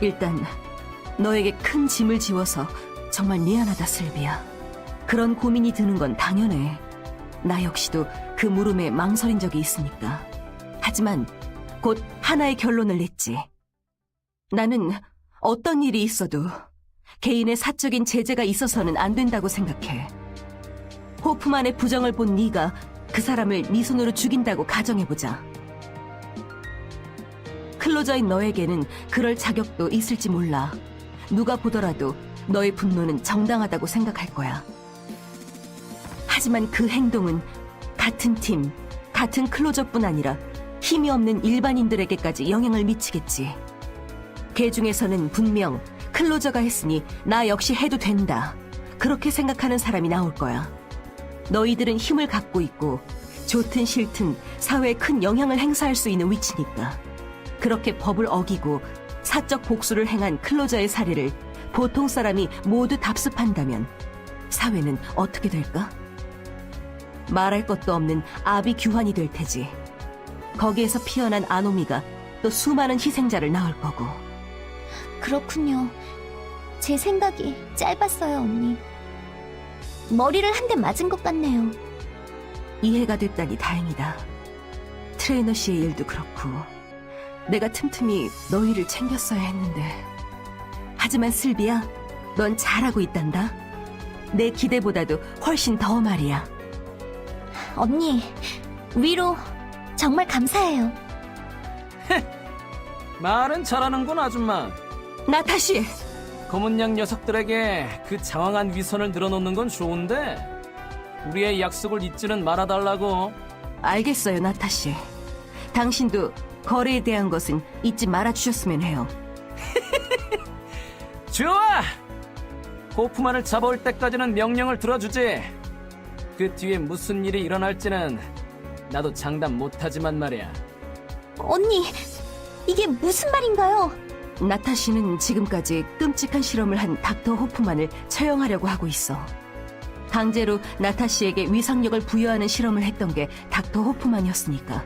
일단 너에게 큰 짐을 지워서 정말 미안하다, 슬비야. 그런 고민이 드는 건 당연해. 나 역시도 그 물음에 망설인 적이 있으니까. 하지만 곧 하나의 결론을 냈지. 나는 어떤 일이 있어도 개인의 사적인 제재가 있어서는 안 된다고 생각해. 호프만의 부정을 본 네가 그 사람을 네 손으로 죽인다고 가정해보자. 클로저인 너에게는 그럴 자격도 있을지 몰라. 누가 보더라도 너의 분노는 정당하다고 생각할 거야. 하지만 그 행동은 같은 팀, 같은 클로저뿐 아니라 힘이 없는 일반인들에게까지 영향을 미치겠지. 개 중에서는 분명 클로저가 했으니 나 역시 해도 된다. 그렇게 생각하는 사람이 나올 거야. 너희들은 힘을 갖고 있고 좋든 싫든 사회에 큰 영향을 행사할 수 있는 위치니까. 그렇게 법을 어기고 사적 복수를 행한 클로저의 사례를 보통 사람이 모두 답습한다면 사회는 어떻게 될까? 말할 것도 없는 아비규환이 될 테지. 거기에서 피어난 아노미가 또 수많은 희생자를 낳을 거고. 그렇군요. 제 생각이 짧았어요, 언니. 머리를 한 대 맞은 것 같네요. 이해가 됐다니 다행이다. 트레이너 씨의 일도 그렇고 내가 틈틈이 너희를 챙겼어야 했는데 하지만 슬비야 넌 잘하고 있단다. 내 기대보다도 훨씬 더 말이야. 언니, 위로 정말 감사해요. 말은 잘하는군 아줌마. 나타씨 검은 양 녀석들에게 그 장황한 위선을 늘어놓는 건 좋은데 우리의 약속을 잊지는 말아달라고. 알겠어요 나타씨. 당신도 거래에 대한 것은 잊지 말아주셨으면 해요. 좋아. 호프만을 잡아올 때까지는 명령을 들어주지. 그 뒤에 무슨 일이 일어날지는 나도 장담 못하지만 말이야. 언니, 이게 무슨 말인가요? 나타 씨는 지금까지 끔찍한 실험을 한 닥터 호프만을 처형하려고 하고 있어. 강제로 나타 씨에게 위상력을 부여하는 실험을 했던 게 닥터 호프만이었으니까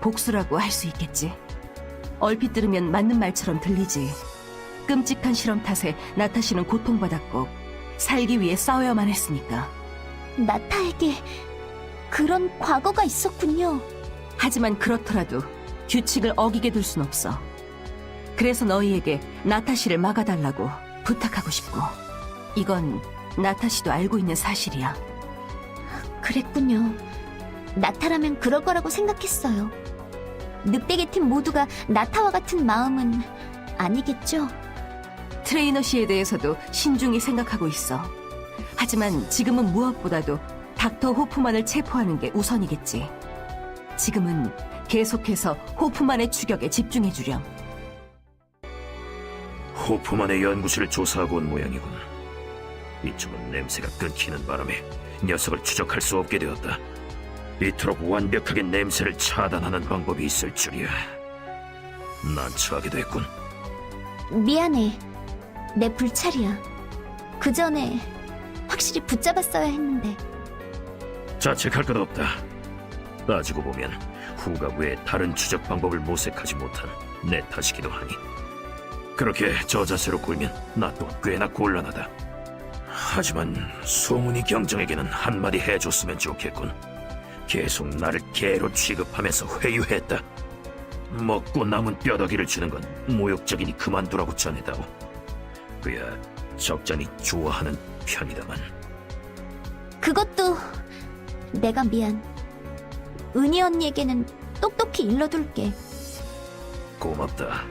복수라고 할 수 있겠지. 얼핏 들으면 맞는 말처럼 들리지. 끔찍한 실험 탓에 나타씨는 고통받았고 살기 위해 싸워야만 했으니까. 나타에게 그런 과거가 있었군요. 하지만 그렇더라도 규칙을 어기게 둘 순 없어. 그래서 너희에게 나타씨를 막아달라고 부탁하고 싶고. 이건 나타씨도 알고 있는 사실이야. 그랬군요. 나타라면 그럴 거라고 생각했어요. 늑대계 팀 모두가 나타와 같은 마음은 아니겠죠? 트레이너 씨에 대해서도 신중히 생각하고 있어. 하지만 지금은 무엇보다도 닥터 호프만을 체포하는 게 우선이겠지. 지금은 계속해서 호프만의 추격에 집중해 주렴. 호프만의 연구실을 조사하고 온 모양이군. 이쪽은 냄새가 끊기는 바람에 녀석을 추적할 수 없게 되었다. 이토록 완벽하게 냄새를 차단하는 방법이 있을 줄이야. 난처하게 됐군. 미안해. 내 불찰이야. 그 전에 확실히 붙잡았어야 했는데. 자책할 것 없다. 따지고 보면 후가 외에 다른 추적 방법을 모색하지 못한 내 탓이기도 하니. 그렇게 저 자세로 굴면 나 또한 꽤나 곤란하다. 하지만 소문이 경정에게는 한마디 해줬으면 좋겠군. 계속 나를 개로 취급하면서 회유했다. 먹고 남은 뼈다귀를 주는 건 모욕적이니 그만두라고 전해다오. 그야 적잖이 좋아하는 편이다만. 그것도 내가 미안. 은희 언니에게는 똑똑히 일러둘게. 고맙다.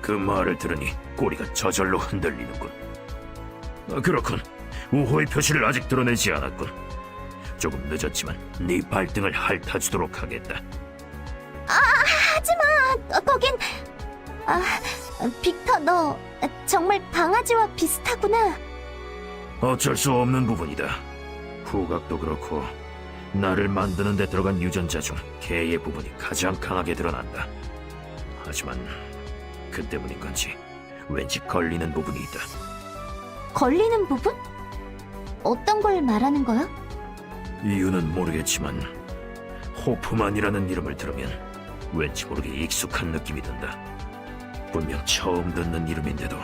그 말을 들으니 꼬리가 저절로 흔들리는군. 아, 그렇군. 우호의 표시를 아직 드러내지 않았군. 조금 늦었지만 네 발등을 핥아주도록 하겠다. 하지마! 어, 거긴... 아, 빅터 너 정말 강아지와 비슷하구나. 어쩔 수 없는 부분이다. 후각도 그렇고 나를 만드는 데 들어간 유전자 중 개의 부분이 가장 강하게 드러난다. 하지만 그 때문인 건지 왠지 걸리는 부분이 있다. 걸리는 부분? 어떤 걸 말하는 거야? 이유는 모르겠지만 호프만이라는 이름을 들으면 왠지 모르게 익숙한 느낌이 든다. 분명 처음 듣는 이름인데도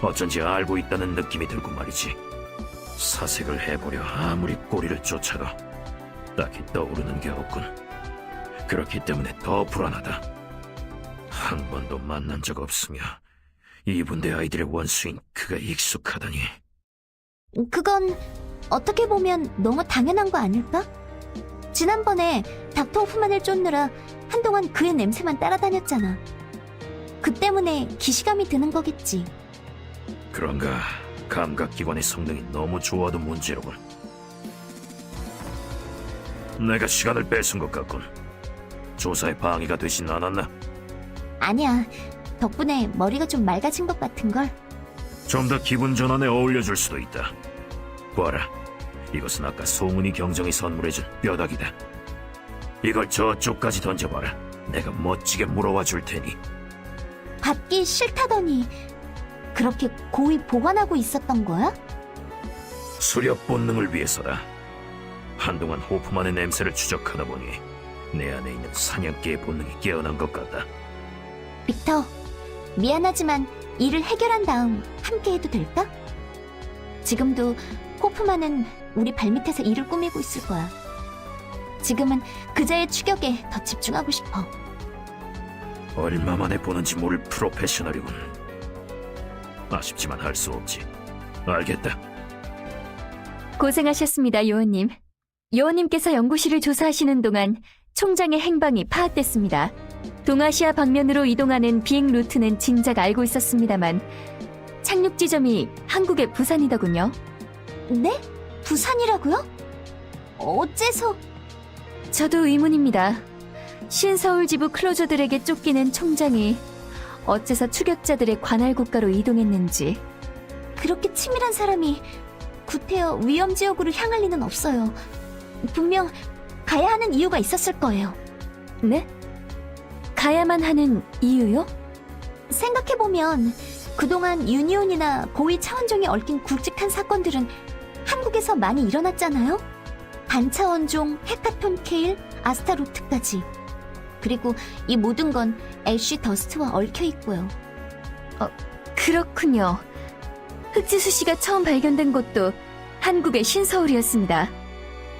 어쩐지 알고 있다는 느낌이 들고 말이지. 사색을 해보려 아무리 꼬리를 쫓아도 딱히 떠오르는 게 없군. 그렇기 때문에 더 불안하다. 한 번도 만난 적 없으며 이분대 아이들의 원수인 그가 익숙하다니. 그건 어떻게 보면 너무 당연한 거 아닐까? 지난번에 닥터 호프만을 쫓느라 한동안 그의 냄새만 따라다녔잖아. 그 때문에 기시감이 드는 거겠지. 그런가 감각기관의 성능이 너무 좋아도 문제로군. 내가 시간을 뺏은 것 같군. 조사에 방해가 되진 않았나? 아니야. 덕분에 머리가 좀 맑아진 것 같은 걸. 좀 더 기분 전환에 어울려줄 수도 있다. 보아라, 이것은 아까 송은이 경정이 선물해준 뼈다귀다. 이걸 저쪽까지 던져봐라. 내가 멋지게 물어와 줄 테니. 받기 싫다더니 그렇게 고이 보관하고 있었던 거야? 수렵 본능을 위해서다. 한동안 호프만의 냄새를 추적하다 보니 내 안에 있는 사냥개의 본능이 깨어난 것 같다. 빅터, 미안하지만 일을 해결한 다음 함께 해도 될까? 지금도 호프만은 우리 발밑에서 일을 꾸미고 있을 거야. 지금은 그자의 추격에 더 집중하고 싶어. 얼마 만에 보는지 모를 프로페셔널이군. 아쉽지만 할 수 없지. 알겠다. 고생하셨습니다, 요원님. 요원님께서 연구실을 조사하시는 동안 총장의 행방이 파악됐습니다. 동아시아 방면으로 이동하는 비행 루트는 진작 알고 있었습니다만 착륙 지점이 한국의 부산이더군요. 네? 부산이라고요? 어째서? 저도 의문입니다. 신서울 지부 클로저들에게 쫓기는 총장이 어째서 추격자들의 관할 국가로 이동했는지 그렇게 치밀한 사람이 구태여 위험 지역으로 향할 리는 없어요. 분명 가야 하는 이유가 있었을 거예요. 네? 가야만 하는 이유요? 생각해보면 그동안 유니온이나 고위 차원종이 얽힌 굵직한 사건들은 한국에서 많이 일어났잖아요? 반차원종, 헤카톤 케일, 아스타로트까지. 그리고 이 모든 건 애쉬 더스트와 얽혀 있고요. 그렇군요. 흑지수 씨가 처음 발견된 곳도 한국의 신서울이었습니다.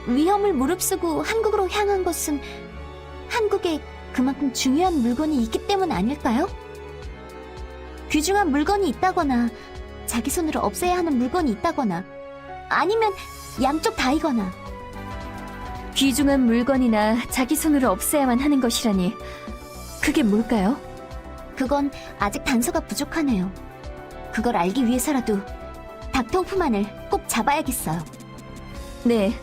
위험을 무릅쓰고 한국으로 향한 것은 한국에 그만큼 중요한 물건이 있기 때문 아닐까요? 귀중한 물건이 있다거나 자기 손으로 없애야 하는 물건이 있다거나 아니면 양쪽 다이거나 귀중한 물건이나 자기 손으로 없애야만 하는 것이라니 그게 뭘까요? 그건 아직 단서가 부족하네요. 그걸 알기 위해서라도 닥터 호프만을 꼭 잡아야겠어요. 네.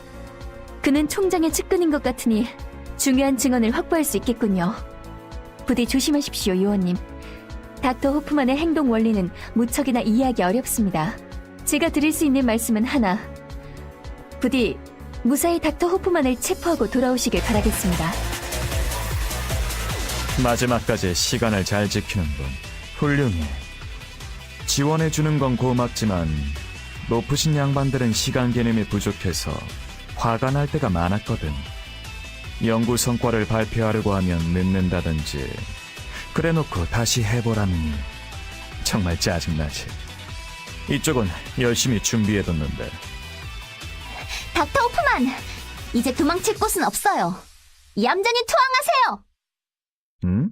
그는 총장의 측근인 것 같으니 중요한 증언을 확보할 수 있겠군요. 부디 조심하십시오, 요원님. 닥터 호프만의 행동 원리는 무척이나 이해하기 어렵습니다. 제가 드릴 수 있는 말씀은 하나. 부디 무사히 닥터 호프만을 체포하고 돌아오시길 바라겠습니다. 마지막까지 시간을 잘 지키는군. 훌륭해. 지원해주는 건 고맙지만 높으신 양반들은 시간 개념이 부족해서 화가 날 때가 많았거든. 연구 성과를 발표하려고 하면 늦는다든지 그래놓고 다시 해보라느니 정말 짜증나지. 이쪽은 열심히 준비해뒀는데 닥터 호프만! 이제 도망칠 곳은 없어요. 얌전히 투항하세요! 응?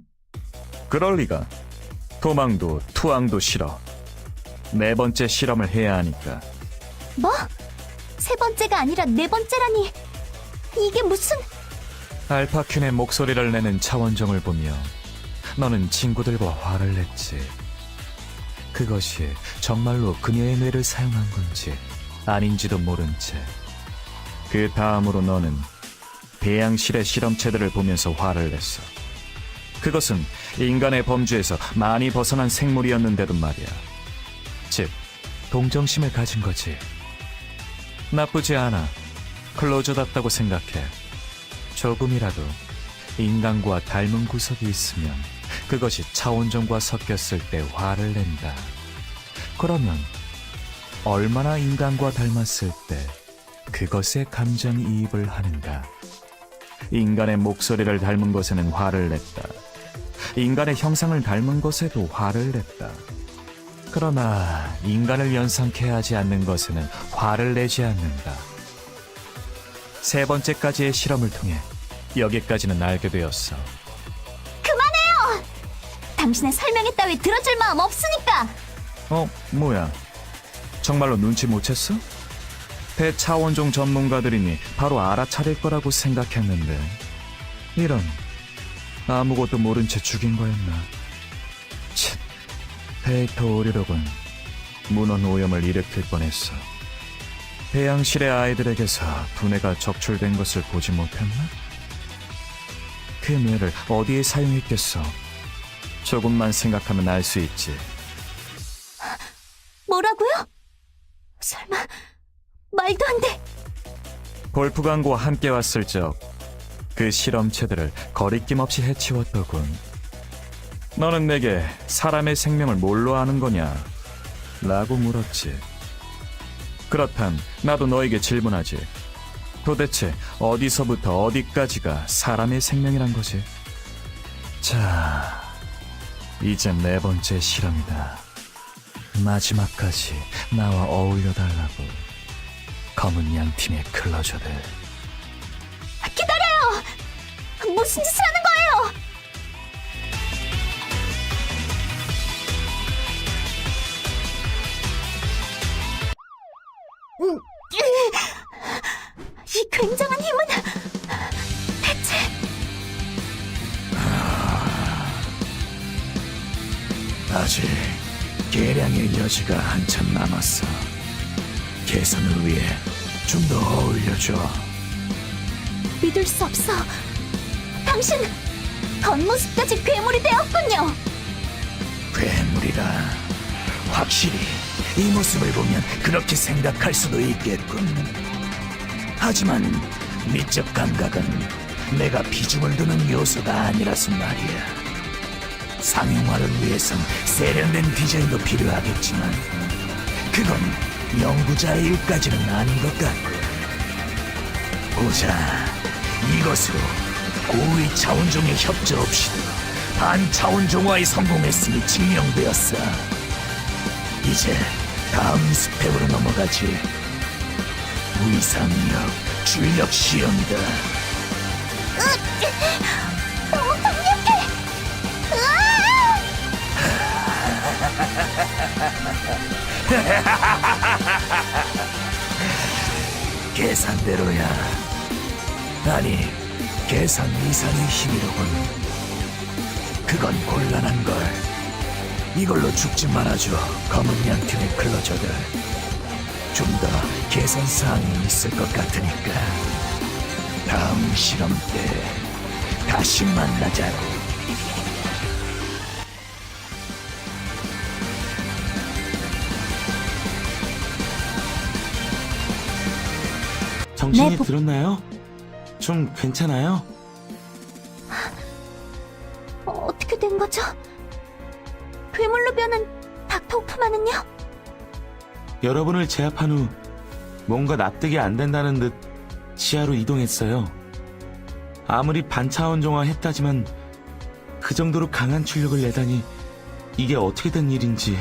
그럴 리가. 도망도 투항도 싫어. 네 번째 실험을 해야 하니까. 뭐? 세 번째가 아니라 네 번째라니. 이게 무슨... 알파퀸의 목소리를 내는 차원정을 보며 너는 친구들과 화를 냈지. 그것이 정말로 그녀의 뇌를 사용한 건지 아닌지도 모른 채. 그 다음으로 너는 배양실의 실험체들을 보면서 화를 냈어. 그것은 인간의 범주에서 많이 벗어난 생물이었는데도 말이야. 즉, 동정심을 가진 거지. 나쁘지 않아. 클로저답다고 생각해. 조금이라도 인간과 닮은 구석이 있으면 그것이 차원종과 섞였을 때 화를 낸다. 그러면 얼마나 인간과 닮았을 때 그것에 감정이입을 하는가. 인간의 목소리를 닮은 것에는 화를 냈다. 인간의 형상을 닮은 것에도 화를 냈다. 그러나 인간을 연상케 하지 않는 것에는 화를 내지 않는다. 세 번째까지의 실험을 통해 여기까지는 알게 되었어. 당신의 설명에 따위 들어줄 마음 없으니까! 어, 뭐야? 정말로 눈치 못 챘어? 대차원종 전문가들이니 바로 알아차릴 거라고 생각했는데 이런 아무것도 모른 채 죽인 거였나? 치, 데이터 오류로군 문헌 오염을 일으킬 뻔했어. 배양실의 아이들에게서 두뇌가 적출된 것을 보지 못했나? 그 뇌를 어디에 사용했겠어? 조금만 생각하면 알 수 있지. 뭐라고요? 설마, 말도 안 돼! 골프 광고와 함께 왔을 적 그 실험체들을 거리낌 없이 해치웠더군. 너는 내게 사람의 생명을 뭘로 아는 거냐? 라고 물었지. 그렇담 나도 너에게 질문하지. 도대체 어디서부터 어디까지가 사람의 생명이란 거지? 자, 이제 네 번째 실험이다. 마지막까지 나와 어울려 달라고. 검은 양 팀의 클로저들. 기다려요! 무슨 짓을 하는 아직 계량의 여지가 한참 남았어. 개선을 위해 좀 더 어울려줘. 믿을 수 없어. 당신 겉모습까지 괴물이 되었군요. 괴물이라. 확실히 이 모습을 보면 그렇게 생각할 수도 있겠군. 하지만 미적 감각은 내가 비중을 두는 요소가 아니라서 말이야. 상용화를 위해선 세련된 디자인도 필요하겠지만 그건 연구자의 일까지는 아닌 것 같고. 보자 이것으로 고위 차원종의 협조 없이도 반차원종화에 성공했음이 증명되었어. 이제 다음 스텝으로 넘어가지. 위상력 출력 시험이다. 너 계산대로야. 아니, 계산 이상의 힘이로군. 그건 곤란한 걸. 이걸로 죽지 말아줘, 검은 양팀의 클로저들. 좀더 개선 사항이 있을 것 같으니까. 다음 실험 때 다시 만나자고. 정신이 네, 부- 들었나요? 좀 괜찮아요? 어, 어떻게 된 거죠? 괴물로 변한 닥터 오프만은요? 여러분을 제압한 후 뭔가 납득이 안 된다는 듯 지하로 이동했어요. 아무리 반차원종화 했다지만 그 정도로 강한 출력을 내다니 이게 어떻게 된 일인지